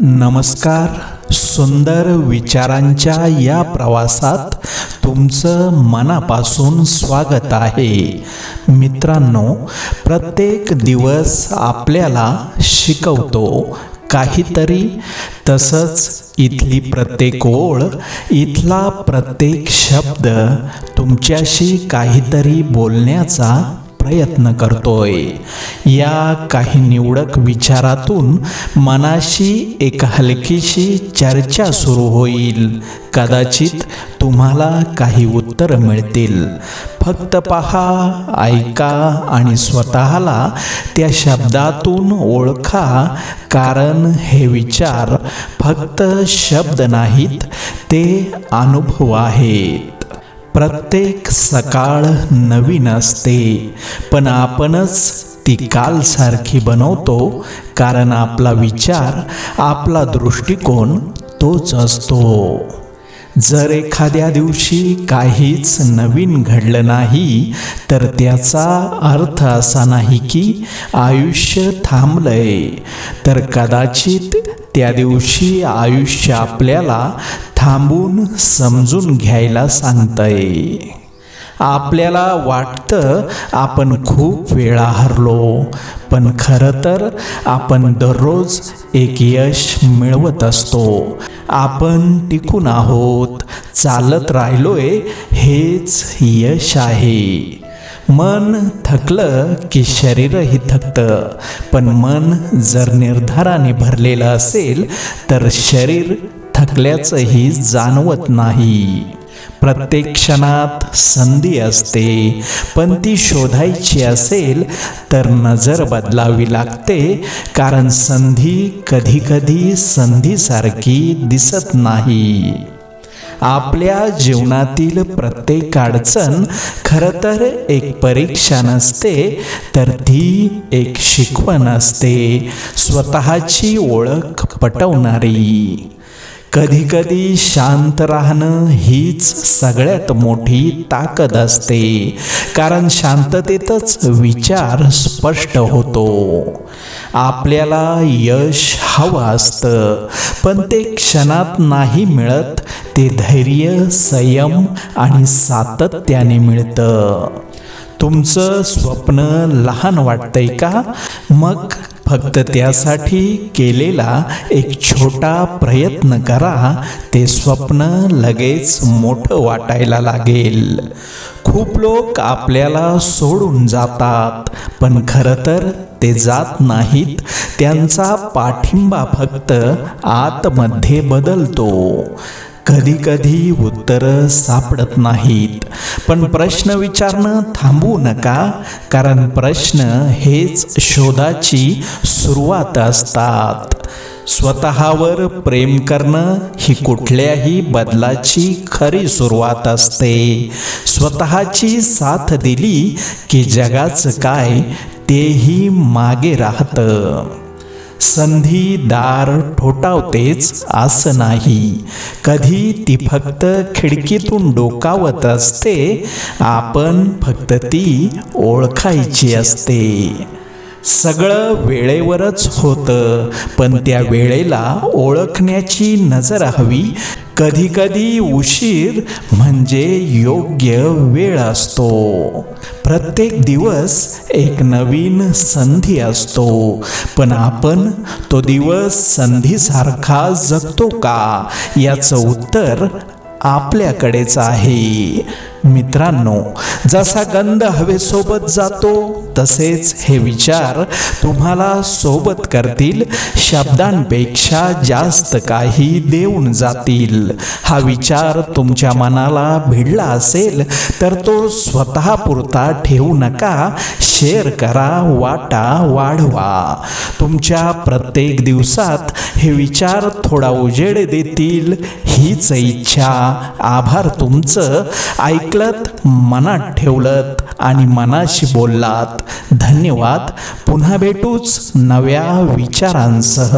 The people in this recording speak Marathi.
नमस्कार सुंदर विचारांच्या या प्रवासात तुमचं मनापासून स्वागत आहे. मित्रांनो प्रत्येक दिवस आपल्याला शिकवतो काहीतरी. तसंच इथली प्रत्येक ओळ इथला प्रत्येक शब्द तुमच्याशी काहीतरी बोलण्याचा प्रयत्न करतोय. या काही निवडक विचारातून मनाशी एक हलकीशी चर्चा सुरू होईल. कदाचित तुम्हाला काही उत्तर मिळतील. फक्त पहा ऐका आणि स्वतःला त्या शब्दातून ओळखा कारण हे विचार फक्त शब्द नाहीत ते अनुभव आहेत. प्रत्येक सकाळ नवीन असते. पण आपणच ती कालसारखी बनवतो कारण आपला विचार आपला दृष्टिकोन तोच असतो. जर एखाद्या दिवशी काहीच नवीन घडलं नाही तर त्याचा अर्थ असा नाही की आयुष्य थांबलंय. तर कदाचित त्या दिवशी आयुष्य आपल्याला थांबून समजून घ्यायला सांगतय. आपल्याला वाटतं आपण खूप वेळा हरलो पण खरं तर आपण दररोज एक यश मिळवत असतो. आपण टिकून आहोत चालत राहिलोय हेच यश आहे. मन थकलं की शरीरही थकतं पण मन जर निर्धाराने भरलेलं असेल तर शरीर थकल्याचंही जाणवत नाही. प्रत्येक क्षणात संधी असते पण ती शोधायची असेल तर नजर बदलावी लागते कारण संधी कधीकधी संधीसारखी दिसत नाही. आपल्या जीवनातील प्रत्येक अडचण खरं तर एक परीक्षा नसते तर ती एक शिकवण असते स्वतःची ओळख पटवणारी. कधीकधी शांत राहणं हीच सगळ्यात मोठी ताकद असते. कारण शांततेतच विचार स्पष्ट होतो. आपल्याला यश हवं असतं पण ते क्षणात नाही मिळत ते धैर्य संयम आणि सातत्याने मिळतं. तुमचं स्वप्न लहान वाटतंय का? मग फक्त त्यासाठी केलेला एक छोटा प्रयत्न करा. ते स्वप्न लगेच मोठं वाटायला लागेल. खूप लोक आपल्याला सोडून जातात पण खरं तर ते जात नाहीत. त्यांचा पाठिंबा फक्त आतमध्ये बदलतो. कधी कधी उत्तरं सापडत नाहीत. पण प्रश्न विचारणं थांबवू नका कारण प्रश्न हेच शोधाची सुरुवात असतात. स्वतःवर प्रेम करणं ही कुठल्याही बदलाची खरी सुरुवात असते. स्वतःची साथ दिली की जगाचं काय तेही मागे राहतं. संधी दार ठोठावतेच असं नाही कधी ती फक्त खिडकीतून डोकावत असते आपण फक्त ती ओळखायची असते. सगळं वेळेवरच होतं. पण त्या वेळेला ओळखण्याची नजर हवी. कधी कधी उशीर म्हणजे योग्य वेळ असतो. प्रत्येक दिवस एक नवीन संधी असतो. पण आपण तो दिवस संधीसारखा जगतो का? याचं उत्तर आपल्याकडेच आहे. मित्रांनो जसा गंध हवेसोबत जातो तसेच हे विचार तुम्हाला सोबत करतील. शब्दांपेक्षा जास्त काही देऊन जातील. हा विचार तुमच्या मनाला भिडला असेल तर तो स्वतःपुरता ठेवू नका. शेअर करा वाटा वाढवा. तुमच्या प्रत्येक दिवसात हे विचार थोडा उजेड देतील. हीच इच्छा. आभार तुमचं. ऐक ऐकलत मनात ठेवलत आणि मनाशी बोललात. धन्यवाद. पुन्हा भेटूच नव्या विचारांसह.